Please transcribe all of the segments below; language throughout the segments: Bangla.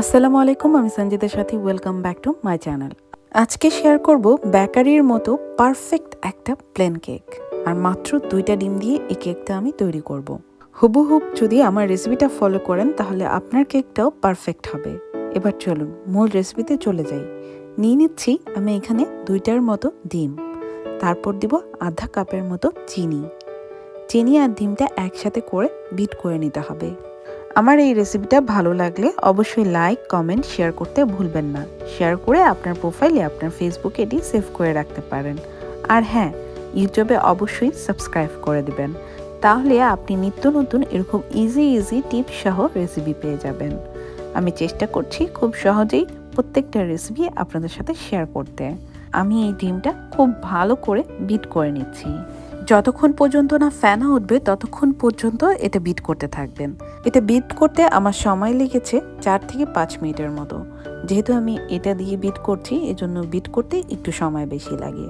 আসসালামু আলাইকুম, আমি সঞ্জিতের সাথে welcome back to my channel আজকে শেয়ার করব বেকারির মতো পারফেক্ট একটা প্লেন কেক আর মাত্র দুইটা ডিম দিয়ে এই কেকটা আমি তৈরি করব। হুবহুব যদি আমার রেসিপিটা ফলো করেন, তাহলে আপনার কেকটাও পারফেক্ট হবে। এবার চলুন, মূল রেসিপিতে চলে যাই। নিয়ে নিচ্ছি আমি এখানে দুইটার মতো ডিম। তারপর দিব আধা কাপের মতো চিনি। চিনি আর ডিমটা একসাথে করে বিট করে নিতে হবে। আমার এই রেসিপিটা ভালো লাগলে অবশ্যই লাইক কমেন্ট শেয়ার করতে ভুলবেন না। শেয়ার করে আপনার প্রোফাইলে আপনার ফেসবুকে এটি সেভ করে রাখতে পারেন। আর হ্যাঁ ইউটিউবে অবশ্যই সাবস্ক্রাইব করে দিবেন। তাহলে আপনি নিত্য নতুন এরকম ইজি ইজি টিপস সহ রেসিপি পেয়ে যাবেন। আমি চেষ্টা করছি খুব সহজেই প্রত্যেকটা রেসিপি আপনাদের সাথে শেয়ার করতে। আমি এই ডিমটা খুব ভালো করে বিট করে নিচ্ছি। যতক্ষণ পর্যন্ত না ফ্যানা উঠবে, ততক্ষণ পর্যন্ত এটা বিট করতে থাকবেন। এটা বিট করতে আমার সময় লেগেছে চার থেকে পাঁচ মিনিটের মতো। যেহেতু আমি এটা দিয়ে বিট করছি, এজন্য বিট করতে একটু সময় বেশি লাগে।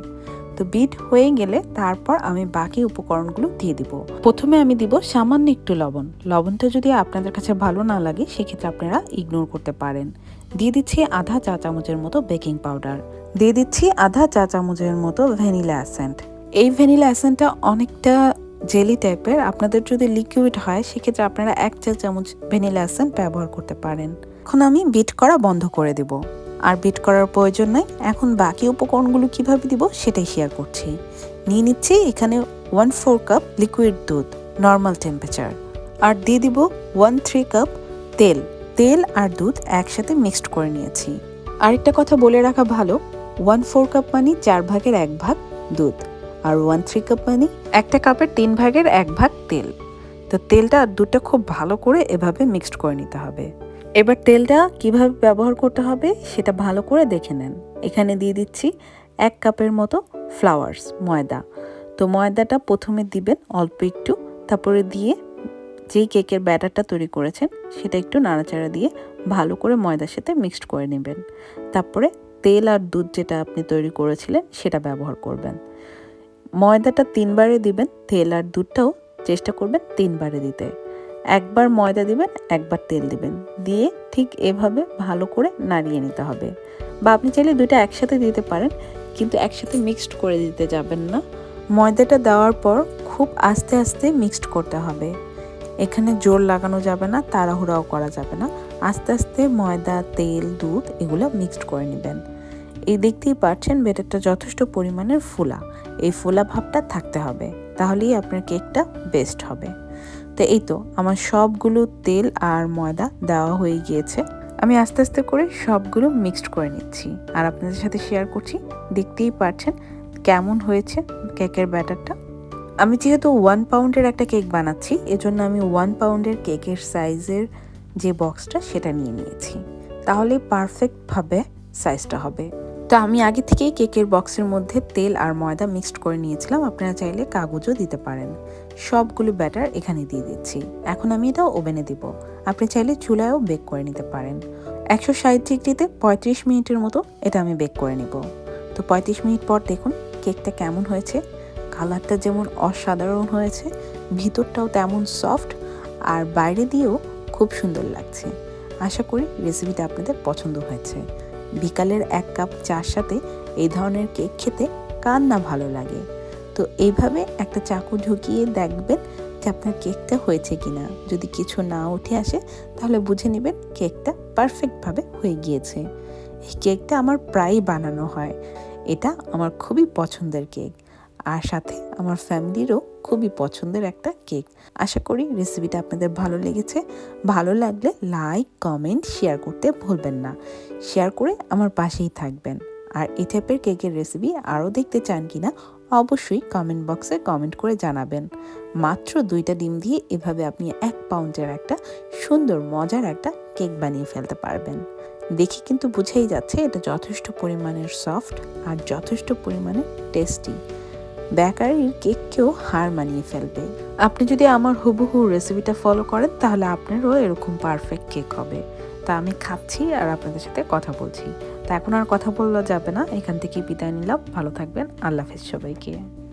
তো বিট হয়ে গেলে তারপর আমি বাকি উপকরণগুলো দিয়ে দিব। প্রথমে আমি দিব সামান্য একটু লবণ। লবণটা যদি আপনাদের কাছে ভালো না লাগে, সেক্ষেত্রে আপনারা ইগনোর করতে পারেন। দিয়ে দিচ্ছি আধা চা চামচের মতো বেকিং পাউডার দিয়ে দিচ্ছি আধা চা চামচের মতো ভ্যানিলা অ্যাসেন্ট এই ভ্যানিলা অ্যাসেন্টটা অনেকটা জেলি টাইপের। আপনাদের যদি লিকুইড হয়, সেক্ষেত্রে আপনারা এক চা চামচ ভ্যানিলা অ্যাসেন্ট ব্যবহার করতে পারেন। এখন আমি বিট করা বন্ধ করে দেব। আর বিট করার প্রয়োজন নাই। এখন বাকি উপকরণগুলো কীভাবে দিব, সেটাই শেয়ার করছি। নিয়ে নিচ্ছি এখানে ওয়ান ফোর কাপ লিকুইড দুধ নর্মাল টেম্পারেচার আর দিয়ে দিব ওয়ান থ্রি কাপ তেল। তেল আর দুধ একসাথে মিক্সড করে নিয়েছি। আরেকটা কথা বলে রাখা ভালো ওয়ান ফোর কাপ মানে চার ভাগের এক ভাগ দুধ। আর ওয়ান থ্রি কাপ মানে একটা কাপের তিন ভাগের এক ভাগ তেল। তো তেলটা আর দুধটা খুব ভালো করে এভাবে মিক্সড করে নিতে হবে। এবার তেলটা কীভাবে ব্যবহার করতে হবে সেটা ভালো করে দেখে নেন। এখানে দিয়ে দিচ্ছি এক কাপের মতো ফ্লাওয়ার্স, ময়দা। তো ময়দাটা প্রথমে দিবেন অল্প একটু, তারপরে দিয়ে যেই কেকের ব্যাটারটা তৈরি করেছেন সেটা একটু নাড়াচাড়া দিয়ে ভালো করে ময়দার সাথে মিক্সড করে নেবেন। তারপরে তেল আর দুধ যেটা আপনি তৈরি করেছিলেন সেটা ব্যবহার করবেন। ময়দাটা তিনবারে দিবেন, তেল আর দুধটাও চেষ্টা করবেন তিনবারে দিতে। একবার ময়দা দিবেন, একবার তেল দিবেন। দিয়ে ঠিক এভাবে ভালো করে নাড়িয়ে নিতে হবে। বা আপনি চাইলে দুইটা একসাথে দিতে পারেন, কিন্তু একসাথে মিক্সড করে দিতে যাবেন না। ময়দাটা দেওয়ার পর খুব আস্তে আস্তে মিক্সড করতে হবে। এখানে জোর লাগানো যাবে না, তাড়াহুড়াও করা যাবে না। আস্তে আস্তে ময়দা, তেল, দুধ এগুলো মিক্সড করে নেবেন। এই দেখতেই পাচ্ছেন বেটারটা যথেষ্ট পরিমাণের ফুলা। এই ফোলা ভাবটা থাকতে হবে। তাহলেই আপনার কেকটা বেস্ট হবে। তো এই তো, আমার সবগুলো তেল আর ময়দা দেওয়া হয়ে গিয়েছে। আমি আস্তে আস্তে করে সবগুলো মিক্সড করে নিচ্ছি। আর আপনাদের সাথে শেয়ার করছি, দেখতেই পারছেন কেমন হয়েছে কেকের ব্যাটারটা। আমি যেহেতু ওয়ান পাউন্ডের একটা কেক বানাচ্ছি, এজন্য আমি ওয়ান পাউন্ডের কেকের সাইজের যে বক্সটা সেটা নিয়ে নিয়েছি। তাহলে পারফেক্টভাবে সাইজটা হবে। তো আমি আগে থেকেই কেকের বক্সের মধ্যে তেল আর ময়দা মিক্সড করে নিয়েছিলাম। আপনারা চাইলে কাগজও দিতে পারেন। সবগুলো ব্যাটার এখানে দিয়ে দিচ্ছি। এখন আমি এটা ওভেনে দিব। আপনি চাইলে চুলায়ও বেক করে নিতে পারেন। একশো ষাট ডিগ্রিতে পঁয়ত্রিশ মিনিটের মতো এটা আমি বেক করে নিব। তো পঁয়ত্রিশ মিনিট পর দেখুন কেকটা কেমন হয়েছে। কালারটা যেমন অসাধারণ হয়েছে, ভিতরটাও তেমন সফট আর বাইরে দিয়েও খুব সুন্দর লাগছে। আশা করি রেসিপিটা আপনাদের পছন্দ হয়েছে। বিকালের এক কাপ চার সাথে এই ধরনের কেক খেতে কার না ভালো লাগে? তো এইভাবে একটা চাকু ঢুকিয়ে দেখবেন যে আপনার কেকটা হয়েছে কি না যদি কিছু না উঠে আসে, তাহলে বুঝে নেবেন কেকটা পারফেক্টভাবে হয়ে গিয়েছে। এই কেকটা আমার প্রায়ই বানানো হয়। এটা আমার খুবই পছন্দের কেক। আর সাথে আমার ফ্যামিলিরও খুবই পছন্দের একটা কেক। আশা করি রেসিপিটা আপনাদের ভালো লেগেছে। ভালো লাগলে লাইক কমেন্ট শেয়ার করতে ভুলবেন না। শেয়ার করে আমার পাশেই থাকবেন। আর এই টাইপের কেকের রেসিপি আরও দেখতে চান কি না অবশ্যই কমেন্ট বক্সে কমেন্ট করে জানাবেন। মাত্র দুইটা ডিম দিয়ে এভাবে আপনি এক পাউন্ডের একটা সুন্দর, মজার একটা কেক বানিয়ে ফেলতে পারবেন। দেখে কিন্তু বুঝেই যাচ্ছে এটা যথেষ্ট পরিমাণের সফট আর যথেষ্ট পরিমাণে টেস্টি বেকারির কেককেও হার মানিয়ে ফেলবে। আপনি যদি আমার হুবহু রেসিপিটা ফলো করেন, তাহলে আপনারও এরকম পারফেক্ট কেক হবে। তা আমি খাচ্ছি আর আপনাদের সাথে কথা বলছি। তা এখন আর কথা বললে যাবে না। এখান থেকে বিদায় নিলাম। ভালো থাকবেন। আল্লাহ হাফেজ সবাইকে।